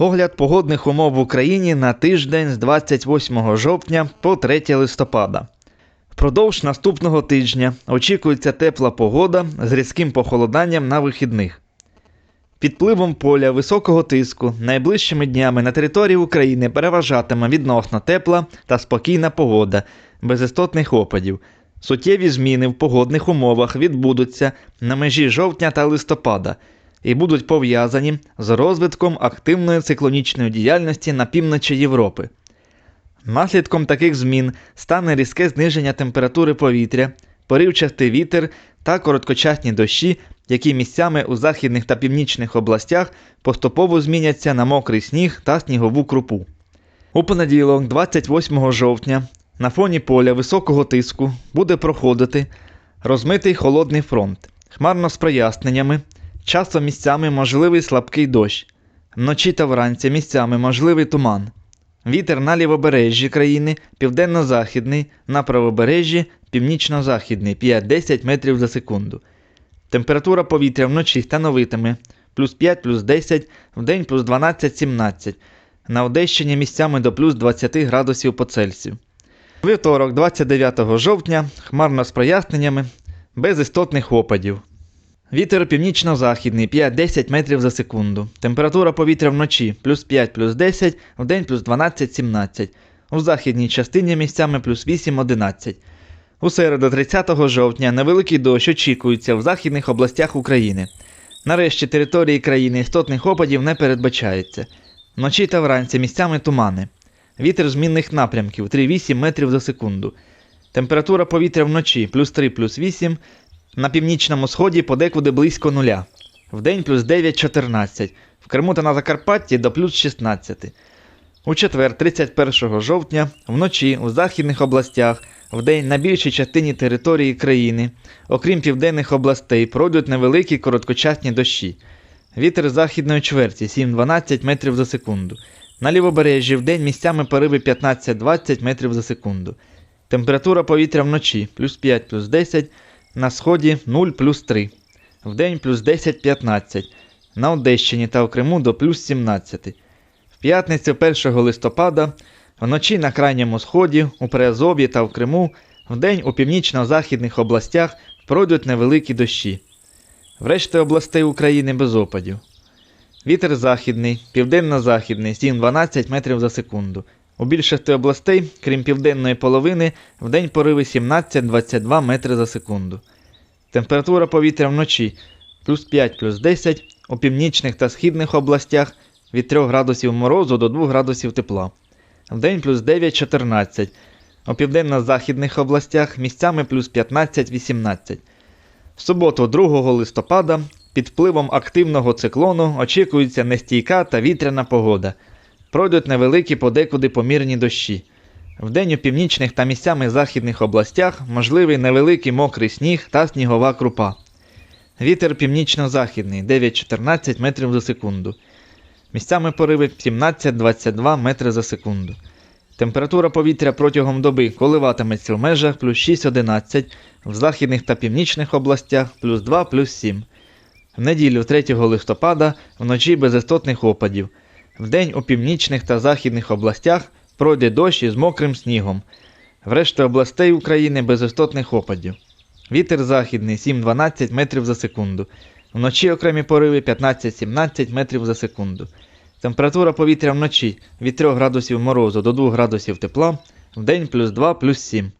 Огляд погодних умов в Україні на тиждень з 28 жовтня по 3 листопада. Впродовж наступного тижня очікується тепла погода з різким похолоданням на вихідних. Під впливом поля високого тиску найближчими днями на території України переважатиме відносно тепла та спокійна погода, без істотних опадів. Суттєві зміни в погодних умовах відбудуться на межі жовтня та листопада і будуть пов'язані з розвитком активної циклонічної діяльності на півночі Європи. Наслідком таких змін стане різке зниження температури повітря, поривчастий вітер та короткочасні дощі, які місцями у західних та північних областях поступово зміняться на мокрий сніг та снігову крупу. У понеділок, 28 жовтня, на фоні поля високого тиску буде проходити розмитий холодний фронт, хмарно з проясненнями, часом місцями можливий слабкий дощ, вночі та вранці місцями можливий туман. Вітер на лівобережжі країни південно-західний, на правобережжі північно-західний 5-10 метрів за секунду. Температура повітря вночі становитиме плюс 5 плюс 10, вдень плюс 12-17, на Одещині місцями до плюс 20 градусів по Цельсію. Вівторок, 29 жовтня, хмарно з проясненнями, без істотних опадів. Вітер північно-західний 5-10 метрів за секунду. Температура повітря вночі плюс 5 плюс 10, вдень плюс 12-17. У західній частині місцями плюс 8-11. У середу 30 жовтня невеликий дощ очікується в західних областях України. Нарешті території країни істотних опадів не передбачається. Вночі та вранці місцями тумани. Вітер змінних напрямків 3-8 метрів за секунду. Температура повітря вночі плюс 3 плюс 8, на північному сході подекуди близько нуля. Вдень плюс 9-14, в Криму та на Закарпатті до плюс 16. У четвер, 31 жовтня, вночі у західних областях, вдень на більшій частині території країни, окрім південних областей, пройдуть невеликі короткочасні дощі. Вітер західної чверті 7-12 метрів за секунду. На лівобережжі вдень місцями пориви 15-20 метрів за секунду. Температура повітря вночі плюс 5 плюс 10, на сході 0 плюс 3. Вдень плюс 10-15. На Одещині та у Криму до плюс 17. В п'ятницю 1 листопада вночі на крайньому сході, у Приазов'ї та в Криму, вдень у північно-західних областях пройдуть невеликі дощі. Врешті областей України без опадів. Вітер західний, південно-західний 7-12 метрів за секунду. У більшості областей, крім південної половини, вдень пориви 17-22 метри за секунду. Температура повітря вночі плюс 5 плюс 10, у північних та східних областях від 3 градусів морозу до 2 градусів тепла. Вдень плюс 9-14, у південно-західних областях місцями плюс 15-18. В суботу, 2 листопада, під впливом активного циклону очікується нестійка та вітряна погода. Пройдуть невеликі подекуди помірні дощі. Вдень у північних та місцями західних областях можливий невеликий мокрий сніг та снігова крупа. Вітер північно-західний 9-14 метрів за секунду. Місцями пориви 17-22 метри за секунду. Температура повітря протягом доби коливатиметься в межах плюс 6-11, в західних та північних областях плюс 2 плюс 7. В неділю 3 листопада вночі без істотних опадів. Вдень у північних та західних областях пройде дощ із мокрим снігом. Врешті областей України без істотних опадів. Вітер західний 7-12 метрів за секунду. Вночі окремі пориви 15-17 метрів за секунду. Температура повітря вночі від 3 градусів морозу до 2 градусів тепла, вдень плюс 2 плюс 7.